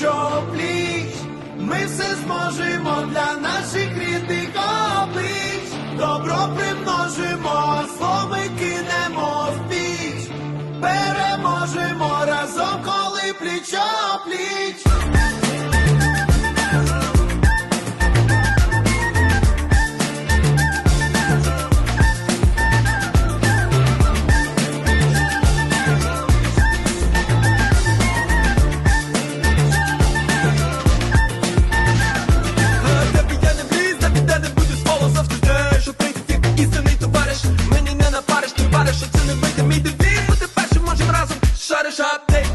що пліч, ми все зможемо для наших рідних облич, добро примножимо, зло кинемо в піч, переможемо разом, коли пліч пліч. Що це не вийде мій Бути першим можем разом, шариш апдейт,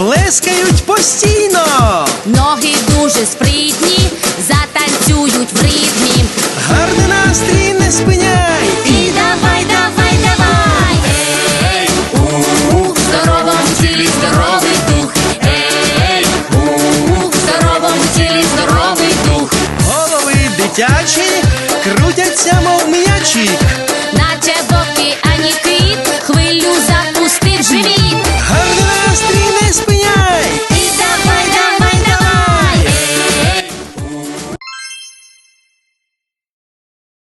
плескають постійно. Ноги дуже спритні, затанцюють в ритмі. Гарний настрій не спиняй. І давай, давай, давай. Ей, у-у-у, здоровому тілі здоровий дух. Ей, у-у-у, здоровому тілі здоровий дух. Голови дитячі крутяться, мов м'ячі.